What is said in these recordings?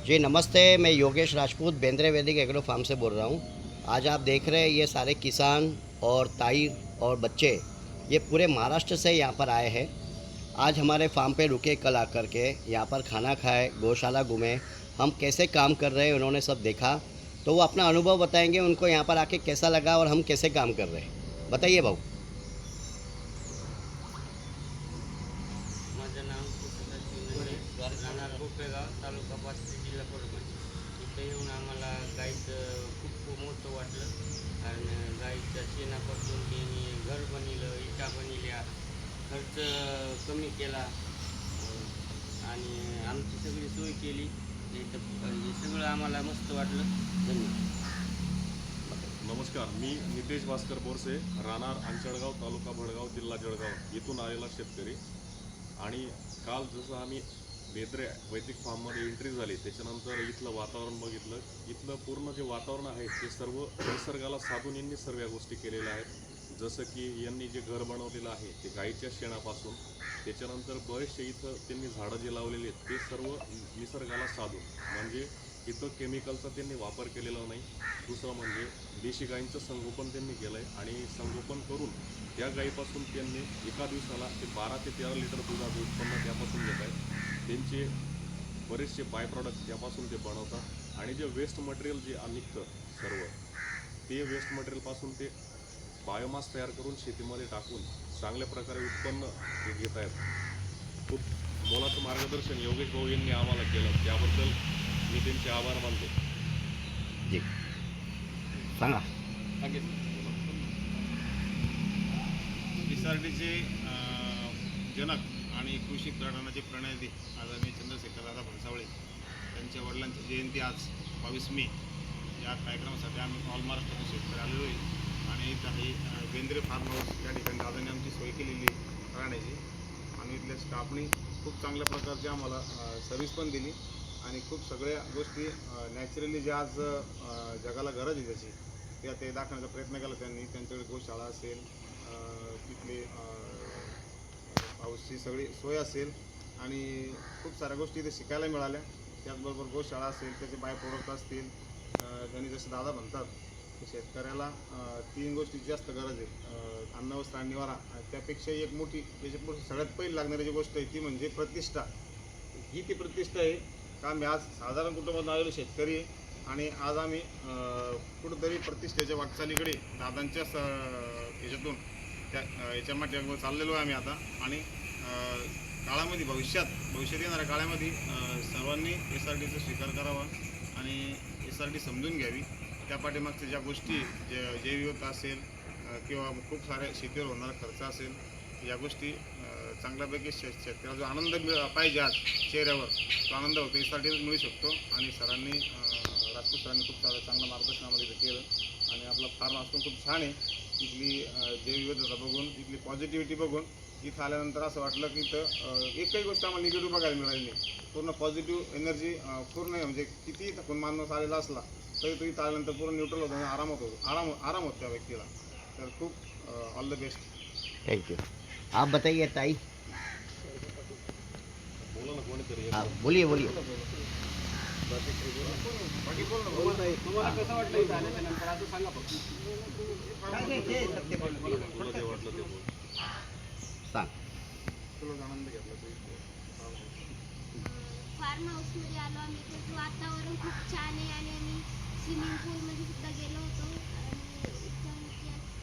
जी, नमस्ते, मैं योगेश राजपूत, बेंद्रे वैदिक agro form से बोल रहा हूँ। आज आप देख रहे हैं ये सारे किसान और ताई और बच्चे, ये पूरे महाराष्ट्र से यहाँ पर आए हैं। आज हमारे फार्म पे रुके कल आकर के, यहाँ पर खाना खाए, गौशाला घूमे, हम कैसे काम कर रहे हैं उन्होंने सब देखा तो वो अपना अनुभव बताएँगे, उनको यहाँ पर आके कैसा लगा और हम कैसे काम कर रहे हैं। बताइए भाऊ। कृष्णदास कोपेगाव तालुका पाथरी जिल्हा परभणी. इथं येऊन आम्हाला गाईचं खूप मोठं वाटलं. आणि गाईच्या शेणापासून त्यांनी घर बनिलं इटा बनिल्या खर्च कमी केला. आणि आमची सगळी सोय केली. इथं हे सगळं आम्हाला मस्त वाटलं. धन्यवाद. नमस्कार मी नितेश भास्कर बोरसे राहणार अंचळगाव तालुका भडगाव जिल्हा जळगाव. येथून आलेला शेतकरी. आणि काल जसं आम्ही बेद्रे वैदिक फार्ममध्ये एंट्री झाली. त्याच्यानंतर इथलं वातावरण बघितलं. इथलं पूर्ण जे वातावरण आहे ते सर्व निसर्गाला साधून यांनी सर्व या गोष्टी केलेल्या आहेत. जसं की यांनी जे घर बनवलेलं आहे ते गाईच्या शेणापासून. त्याच्यानंतर बरेचसे इथं त्यांनी झाडं जे लावलेली आहेत ते सर्व निसर्गाला साधून. म्हणजे इथं केमिकलचा त्यांनी वापर केलेला नाही. दुसरं म्हणजे देशी गायींचं संगोपन त्यांनी केलं आहे आणि संगोपन करून त्या गायीपासून त्यांनी एका दिवसाला ते बारा ते तेरा लिटर दुधाचं उत्पन्न त्यापासून घेत आहेत त्यांचे बरेचसे बाय प्रॉडक्ट त्यापासून ते बनवतात. आणि जे वेस्ट मटेरियल जे निघतं सर्व ते वेस्ट मटेरियलपासून ते बायोमास तयार करून शेतीमध्ये टाकून चांगल्या प्रकारे उत्पन्न ते घेत आहेत. खूप मोलाचं मार्गदर्शन योगेश भाऊ यांनी आम्हाला केलं. त्याबद्दल मी त्यांचे आभार मानतो. जी. सांगा. विसारडीचे जनक आणि कृषी प्रणाचे प्रणेते आदरणीय चंद्रशेखर दादा भंसावळे त्यांच्या वडिलांची जयंती आज बावीस मे. या कार्यक्रमासाठी आम्ही ऑल महाराष्ट्रातून शेतकरी आलेलो आहे. आणि काही अ, बेंद्रे फार्म हाऊस. या ठिकाणी दादाने आमची सोय केलेली राहण्याची. आणि इथल्या स्टाफनी खूप चांगल्या प्रकारची आम्हाला सर्व्हिस पण दिली. आणि खूप सगळ्या गोष्टी नॅचरली ज्या आज जगाला गरज आहे त्याची त्या ते दाखवण्याचा प्रयत्न केला त्यांनी. त्यांच्याकडे गोशाळा असेल तिथले पाऊसची सगळी सोय असेल आणि खूप साऱ्या गोष्टी इथे शिकायला मिळाल्या. त्याचबरोबर गोशाळा असेल त्याचे बाय प्रोडक्ट असतील गणित त्यांनी दादा म्हणतात की शेतकऱ्याला तीन गोष्टीची जास्त गरज आहे. अन्न वस्त्र आणि निवारा. त्यापेक्षा एक मोठी त्याच्यापुढे सगळ्यात पहिली लागणारी जी गोष्ट आहे ती म्हणजे प्रतिष्ठा. ही ती प्रतिष्ठा आहे का आम्ही आज साधारण कुटुंबातून आलेलो शेतकरी आहे आणि आज आम्ही कुठंतरी प्रतिष्ठेच्या वाटचालीकडे दादांच्या स याच्यातून त्या याच्यामध्ये याच्या चाललेलो आहे आम्ही आता. आणि काळामध्ये भविष्यात भविष्यात येणाऱ्या काळामध्ये सर्वांनी एस आर टीचा स्वीकार करावा आणि एस आर टी समजून घ्यावी. त्या पाठीमागच्या ज्या गोष्टी जे जैविकता असेल किंवा खूप साऱ्या शेतीवर होणारा खर्च असेल या गोष्टी चांगल्यापैकी शे शेतकऱ्याला जो आनंद मिळ पाहिजे आज चेहऱ्यावर तो आनंद होतो. एस आर टीच मिळू शकतो. आणि सरांनी राजपूत सरांनी खूप चांगलं चांगलं मार्गदर्शन आम्हाला इथं केलं. आणि आपला फार्म असतो खूप छान आहे. इथली अ, जैवविविधता बघून इथली पॉझिटिव्हिटी बघून इथं आल्यानंतर असं वाटलं की इथं अ, एकही गोष्ट आम्हाला निगेटिव्ह बघायला मिळाली नाही. पूर्ण पॉझिटिव्ह एनर्जी पूर्ण आहे. म्हणजे किती थकून माणूस आलेला असला तरी तो इथं आल्यानंतर पूर्ण न्यूट्रल होतो आणि आराम होतो. आराम आराम होतो त्या व्यक्तीला. तर खूप all the best thank you आप बताइए ताई. बोला ना कोणीतरी बोलिए बोलिए. फार्म हाऊसमध्ये आलो आम्ही त्याचं वातावरण खूप छान आहे आणि आम्ही स्विमिंग पूलमध्ये सुद्धा गेलो होतो. आणि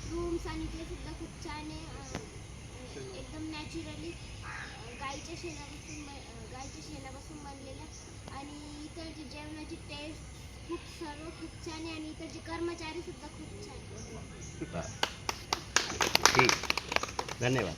रूम्स म्हणजे आणि ते सुद्धा खूप छान आहे. एकदम नॅचरली गाईच्या शेणापासून गाईच्या शेणापासून बनलेल्या आणि इकडची जेवणाची टेस्ट खूप सर्व खूप छान आहे आणि इकडचे कर्मचारी सुद्धा खूप छान आहे ठीक. धन्यवाद.